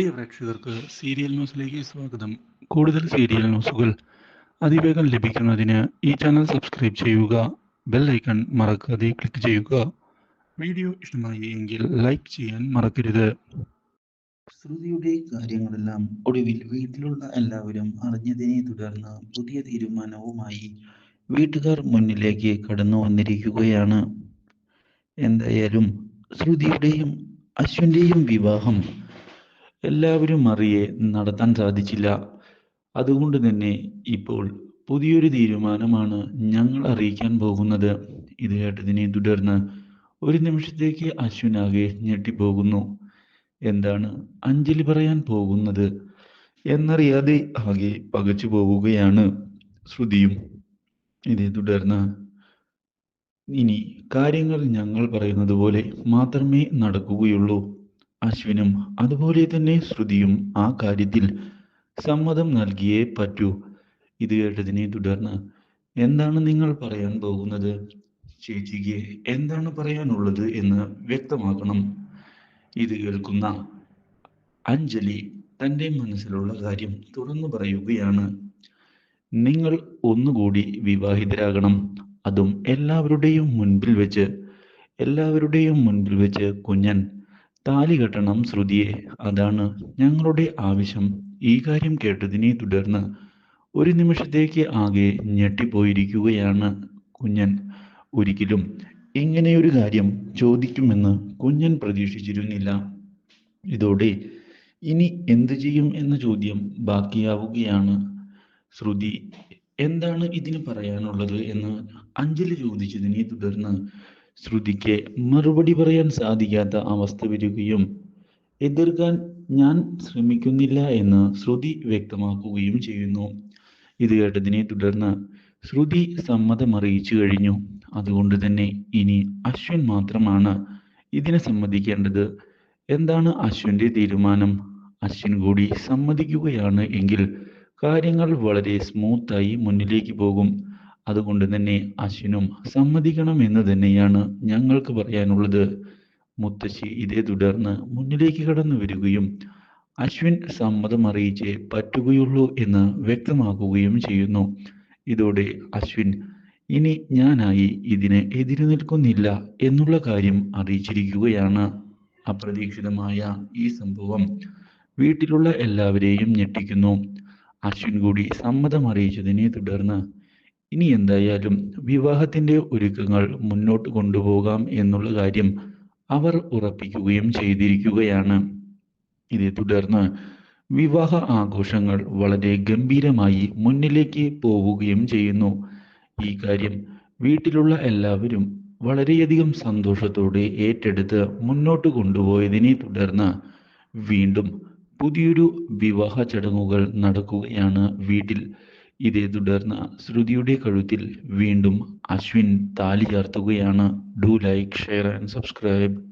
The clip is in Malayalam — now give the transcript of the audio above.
പ്രിയ പ്രേക്ഷകർക്ക് സീരിയൽ ന്യൂസിലേക്ക് സ്വാഗതം. കൂടുതൽ സീരിയൽ ന്യൂസുകൾ അതിവേഗം ലഭിക്കുന്നതിന് ഈ ചാനൽ സബ്സ്ക്രൈബ് ചെയ്യുക ബെൽ ഐക്കൺ മറക്കാതെ ക്ലിക്ക് ചെയ്യുക. വീഡിയോ ഇഷ്ടമായി എങ്കിൽ ലൈക്ക് ചെയ്യാൻ മറക്കരുത്. ശ്രുതിയുടെ കാര്യങ്ങളെല്ലാം ഒടുവിൽ വീട്ടിലുള്ള എല്ലാവരും അറിഞ്ഞതിനെ തുടർന്ന് പുതിയ തീരുമാനവുമായി വീട്ടുകാർ മുന്നിലേക്ക് കടന്നു വന്നിരിക്കുകയാണ്. എന്തായാലും ശ്രുതിയുടെയും അശ്വിന്റെയും വിവാഹം എല്ലാവരും അറിയെ നടത്താൻ സാധിച്ചില്ല. അതുകൊണ്ട് തന്നെ ഇപ്പോൾ പുതിയൊരു തീരുമാനമാണ് ഞങ്ങൾ അറിയിക്കാൻ പോകുന്നത്. ഇത് കേട്ടതിനെ തുടർന്ന് ഒരു നിമിഷത്തേക്ക് അശ്വിനാകെ ഞെട്ടിപ്പോകുന്നു. എന്താണ് അഞ്ജലി പറയാൻ പോകുന്നത്? എന്നറിയാതെ ആകെ പകച്ചു പോവുകയാണ് ശ്രുതിയും. ഇതേ തുടർന്ന് ഇനി കാര്യങ്ങൾ ഞങ്ങൾ പറയുന്നത് പോലെ മാത്രമേ നടക്കുകയുള്ളൂ. അശ്വിനും അതുപോലെ തന്നെ ശ്രുതിയും ആ കാര്യത്തിൽ സമ്മതം നൽകിയേ പറ്റൂ. ഇത് കേട്ടതിനെ തുടർന്ന് എന്താണ് നിങ്ങൾ പറയാൻ പോകുന്നത്? ചേച്ചിക്ക് എന്താണ് പറയാനുള്ളത് എന്ന് വ്യക്തമാക്കണം ഇത് കേൾക്കുന്ന അഞ്ജലി തന്റെ മനസ്സിലുള്ള കാര്യം തുറന്നു പറയുകയാണ്. നിങ്ങൾ ഒന്നുകൂടി വിവാഹിതരാകണം. അതും എല്ലാവരുടെയും മുൻപിൽ വെച്ച് എല്ലാവരുടെയും മുൻപിൽ വെച്ച് കുഞ്ഞൻ താലി കെട്ടണം ശ്രുതിയെ. അതാണ് ഞങ്ങളുടെ ആവശ്യം. ഈ കാര്യം കേട്ടതിനെ തുടർന്ന് ഒരു നിമിഷത്തേക്ക് ആകെ ഞെട്ടിപ്പോയിരിക്കുകയാണ് കുഞ്ഞൻ. ഒരിക്കലും ഇങ്ങനെയൊരു കാര്യം ചോദിക്കുമെന്ന് കുഞ്ഞൻ പ്രതീക്ഷിച്ചിരുന്നില്ല. ഇതോടെ ഇനി എന്തു ചെയ്യും എന്ന ചോദ്യം ബാക്കിയാവുകയാണ്. ശ്രുതി എന്താണ് ഇതിന് പറയാനുള്ളത് എന്ന് അഞ്ജലി ചോദിച്ചതിനെ തുടർന്ന് ശ്രുതിക്ക് മറുപടി പറയാൻ സാധിക്കാത്ത അവസ്ഥ വരികയും എതിർക്കാൻ ഞാൻ ശ്രമിക്കുന്നില്ല എന്ന് ശ്രുതി വ്യക്തമാക്കുകയും ചെയ്യുന്നു. ഇത് കേട്ടതിനെ തുടർന്ന് ശ്രുതി സമ്മതം അറിയിച്ചു കഴിഞ്ഞു. അതുകൊണ്ട് തന്നെ ഇനി അശ്വിൻ മാത്രമാണ് ഇതിനെ സമ്മതിക്കേണ്ടത്. എന്താണ് അശ്വിന്റെ തീരുമാനം? അശ്വിൻ കൂടി സമ്മതിക്കുകയാണ് എങ്കിൽ കാര്യങ്ങൾ വളരെ സ്മൂത്തായി മുന്നിലേക്ക് പോകും. അതുകൊണ്ട് തന്നെ അശ്വിനും സമ്മതിക്കണം എന്ന് തന്നെയാണ് ഞങ്ങൾക്ക് പറയാനുള്ളത്. മുത്തശ്ശി ഇതേ തുടർന്ന് മുന്നിലേക്ക് കടന്നു വരികയും അശ്വിൻ സമ്മതം അറിയിച്ചേ പറ്റുകയുള്ളൂ എന്ന് വ്യക്തമാക്കുകയും ചെയ്യുന്നു. ഇതോടെ അശ്വിൻ ഇനി ഞാനായി ഇതിന് എതിരു നിൽക്കുന്നില്ല എന്നുള്ള കാര്യം അറിയിച്ചിരിക്കുകയാണ്. അപ്രതീക്ഷിതമായ ഈ സംഭവം വീട്ടിലുള്ള എല്ലാവരെയും ഞെട്ടിക്കുന്നു. അശ്വിൻ കൂടി സമ്മതം അറിയിച്ചതിനെ തുടർന്ന് ഇനി എന്തായാലും വിവാഹത്തിന്റെ ഒരുക്കങ്ങൾ മുന്നോട്ട് കൊണ്ടുപോകാം എന്നുള്ള കാര്യം അവർ ഉറപ്പിക്കുകയും ചെയ്തിരിക്കുകയാണ്. ഇതേ തുടർന്ന് വിവാഹ ആഘോഷങ്ങൾ വളരെ ഗംഭീരമായി മുന്നിലേക്ക് പോവുകയും ചെയ്യുന്നു. ഈ കാര്യം വീട്ടിലുള്ള എല്ലാവരും വളരെയധികം സന്തോഷത്തോടെ ഏറ്റെടുത്ത് മുന്നോട്ട് കൊണ്ടുപോയതിനെ തുടർന്ന് വീണ്ടും പുതിയൊരു വിവാഹ ചടങ്ങുകൾ നടക്കുകയാണ് വീട്ടിൽ. ഇതേ തുടർന്ന് ശ്രുതിയുടെ കഴുത്തിൽ വീണ്ടും അശ്വിൻ താലി ചാർത്തുകയാണ്. Do like share and subscribe